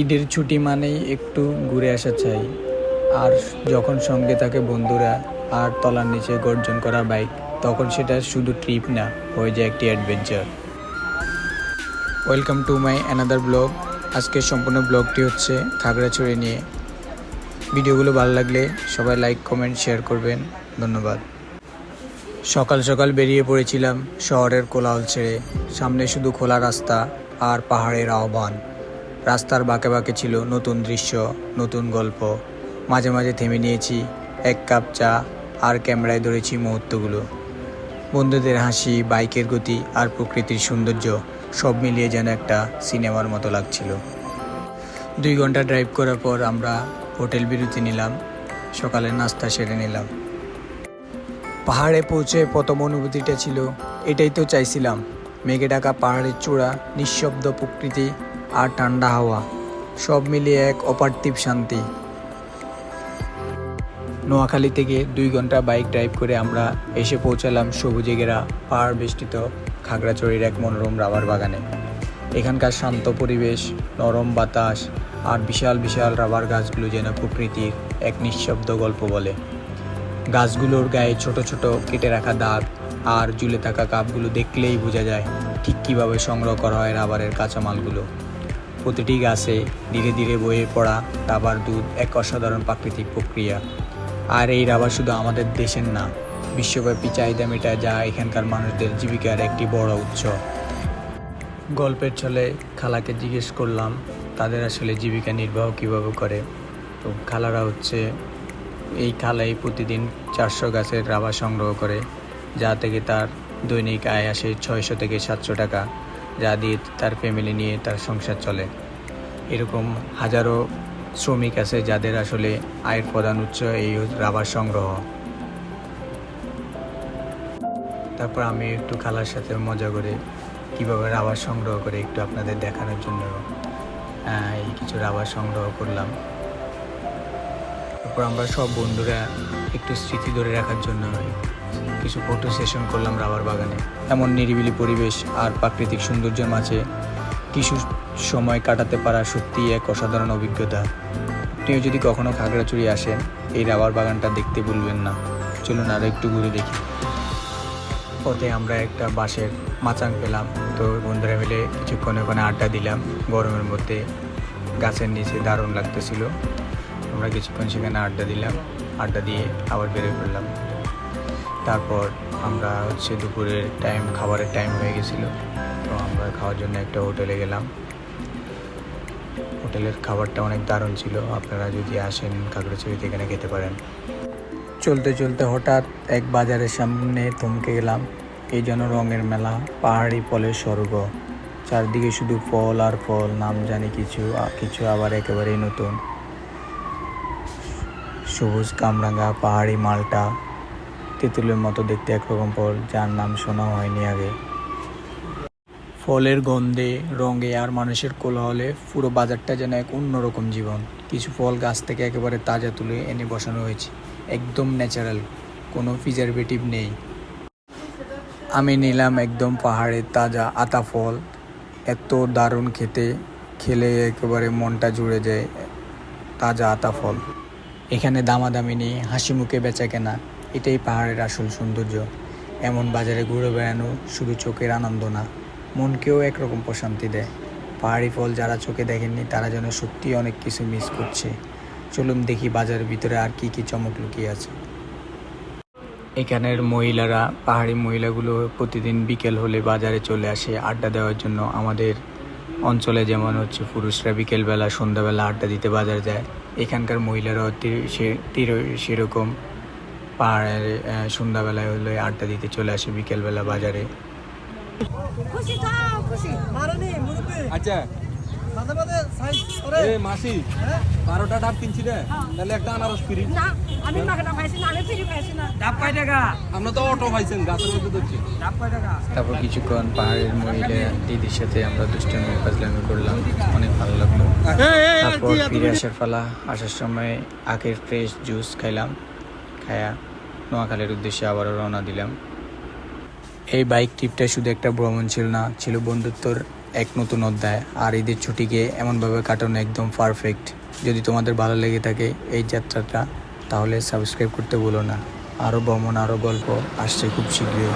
ঈদের ছুটি মানেই একটু ঘুরে আসা চাই। আর যখন সঙ্গে থাকে বন্ধুরা আর তলার নিচে গর্জন করা বাইক তখন সেটা শুধু ট্রিপ না, হয়ে যায় একটি adventure welcome to my another blog আজকের সম্পূর্ণ ব্লগটি হচ্ছে খাগড়াছড়ি নিয়ে। ভিডিওগুলো ভালো লাগলে সবাই লাইক কমেন্ট শেয়ার করবেন। ধন্যবাদ। সকাল সকাল বেরিয়ে পড়েছিলাম শহরের কোলাহল ছেড়ে। সামনে শুধু খোলা রাস্তা আর পাহাড়ের আহ্বান। রাস্তার বাঁকে বাঁকে ছিল নতুন দৃশ্য, নতুন গল্প। মাঝে মাঝে থেমে নিয়েছি, এক কাপ চা আর ক্যামেরায় ধরেছি মুহূর্তগুলো। বন্ধুদের হাসি, বাইকের গতি আর প্রকৃতির সৌন্দর্য সব মিলিয়ে যেন একটা সিনেমার মতো লাগছিল। দুই ঘণ্টা ড্রাইভ করার পর আমরা হোটেল বিরতি নিলাম সকালের নাস্তা সেরে নিলাম। পাহাড়ে পৌঁছে প্রথম অনুভূতিটা ছিল, এটাই তো চাইছিলাম। মেঘে ঢাকা পাহাড়ের চূড়া, নিঃশব্দ প্রকৃতি আর ঠান্ডা হাওয়া, সব মিলিয়ে এক অপার্থিব শান্তি। নোয়াখালী থেকে দুই ঘণ্টা বাইক ড্রাইভ করে আমরা এসে পৌঁছালাম সবুজে ঘেরা পাহাড় বেষ্টিত খাগড়াছড়ির এক মনোরম রাবার বাগানে। এখানকার শান্ত পরিবেশ, নরম বাতাস আর বিশাল বিশাল রাবার গাছগুলো যেন প্রকৃতির এক নিঃশব্দ গল্প বলে। গাছগুলোর গায়ে ছোট ছোট কেটে রাখা দাগ আর ঝুলে থাকা কাপগুলো দেখলেই বোঝা যায় ঠিক কীভাবে সংগ্রহ করা হয় রাবারের কাঁচামালগুলো। প্রতিটি গাছে ধীরে ধীরে বয়ে পড়া রাবার দুধ এক অসাধারণ প্রাকৃতিক প্রক্রিয়া। আর এই রাবার শুধু আমাদের দেশের না, বিশ্বব্যাপী চাহিদা মেটায় যা এখানকার মানুষদের জীবিকার একটি বড় উৎস। গল্পের ছলে খালাকে জিজ্ঞেস করলাম, তাদের আসলে জীবিকা নির্বাহ কীভাবে করে? তো খালারা হচ্ছে, এই খালাই প্রতিদিন চারশো গাছের রাবার সংগ্রহ করে, যা থেকে তার দৈনিক আয় আসে ছয়শো থেকে সাতশো টাকা। যা দিয়ে তার ফ্যামিলি নিয়ে তার সংসার চলে। এরকম হাজারো শ্রমিক আছে যাদের আসলে আয়ের প্রধান উৎস এই রাবার সংগ্রহ। তারপর আমি একটু খালার সাথে মজা করে কীভাবে রাবার সংগ্রহ করে একটু আপনাদের দেখানোর জন্য এই কিছু রাবার সংগ্রহ করলাম। তারপর আমরা সব বন্ধুরা একটু স্মৃতি ধরে রাখার জন্য কিছু ফটো সেশন করলাম রাবার বাগানে। এমন নিরিবিলি পরিবেশ আর প্রাকৃতিক সৌন্দর্যের মাঝে কিছু সময় কাটাতে পারা সত্যিই এক অসাধারণ অভিজ্ঞতা। আপনিও যদি কখনো খাগড়াছড়ি আসেন, এই রাবার বাগানটা দেখতে ভুলবেন না। চলুন আরও একটু ঘুরে দেখি। পথে আমরা একটা বাঁশের মাচাং পেলাম। তো বন্ধুরা মিলে কিছুক্ষণ ওখানে আড্ডা দিলাম। গরমের মধ্যে গাছের নিচে দারুণ লাগতেছিল। আমরা কিছুক্ষণ সেখানে আড্ডা দিলাম। আড্ডা দিয়ে আবার বেরিয়ে পড়লাম। তারপর আমরা হচ্ছে দুপুরের টাইম খাবারের টাইম হয়ে গেছিল। তো আমরা খাওয়ার জন্য একটা হোটেলে গেলাম। হোটেলের খাবারটা অনেক দারুণ ছিল। আপনারা যদি আসেন কাকড়াছড়িতে এখানে খেতে পারেন। চলতে চলতে হঠাৎ এক বাজারের সামনে থমকে গেলাম। এই যেন রঙের মেলা, পাহাড়ি ফলের স্বর্গ। চারদিকে শুধু ফল আর ফল, নাম জানি কিছু কিছু আবার একেবারেই নতুন। সবুজ কামরাঙ্গা, পাহাড়ি মালটা তেঁতুলের মতো দেখতে একরকম ফল, যার নাম শোনা হয়নি আগে। ফলের গন্ধে, রঙে আর মানুষের কোলাহলে পুরো বাজারটা যেন এক অন্যরকম জীবন। কিছু ফল গাছ থেকে একেবারে তাজা তুলে এনে বসানো হয়েছে। একদম ন্যাচারাল, কোনো প্রিজারভেটিভ নেই। আমি নিলাম একদম পাহাড়ের তাজা আতা ফল। এত দারুণ খেতে, খেলে একেবারে মনটা জুড়ে যায় তাজা আতা ফল। এখানে দামাদামি নেই, হাসি মুখে বেচা কেনা এটাই পাহাড়ের আসল সৌন্দর্য। এমন বাজারে ঘুরে বেড়ানো শুধু চোখের আনন্দ না, মনকেও একরকম প্রশান্তি দেয়। পাহাড়ি ফল যারা চোখে দেখেননি, তারা যেন সত্যি অনেক কিছু মিস করছে। চলুন দেখি বাজারের ভিতরে আর কি কি চমক লুকিয়ে আছে। এখানের মহিলারা, পাহাড়ি মহিলাগুলো প্রতিদিন বিকেল হলে বাজারে চলে আসে আড্ডা দেওয়ার জন্য। আমাদের অঞ্চলে যেমন হচ্ছে পুরুষরা বিকেলবেলা, সন্ধ্যাবেলা আড্ডা দিতে বাজার যায়। এখানকার তি- সেরকম পাহাড়ের সন্ধ্যাবেলায় হলে আড্ডা দিতে চলে আসে বিকেলবেলা বাজারে। খুশি থাও খুশি। মারানি মুরব্বি। আচ্ছা। মাসি হ্যাঁ? বারোটা ডাব কিনছি রে। তাহলে একটা আনারস ফ্রি। আমরা তো অটো পাইছেন গাছের মধ্যে ধরছি। ডাব কয় টাকা? তারপর কিছুক্ষণ পাহাড়ের মহিলা দিদির সাথে আমরা দুষ্টামি ফাজলামি করলাম। অনেক ভালো লাগল। তারপর ফিরে আসার পালা আসার সময় আখের ফ্রেশ জুস খাইলাম। খায়া নোয়াখালীর উদ্দেশ্যে আবারও রওনা দিলাম। এই বাইক ট্রিপটা শুধু একটা ভ্রমণ ছিল না, ছিল বন্ধুত্বর এক নতুন অধ্যায়। আর ঈদের ছুটিকে এমনভাবে কাটানো একদম পারফেক্ট যদি তোমাদের ভালো লেগে থাকে এই যাত্রাটা, তাহলে সাবস্ক্রাইব করতে ভুলো না। আরও ভ্রমণ, আরও গল্প আসছে খুব শীঘ্রই।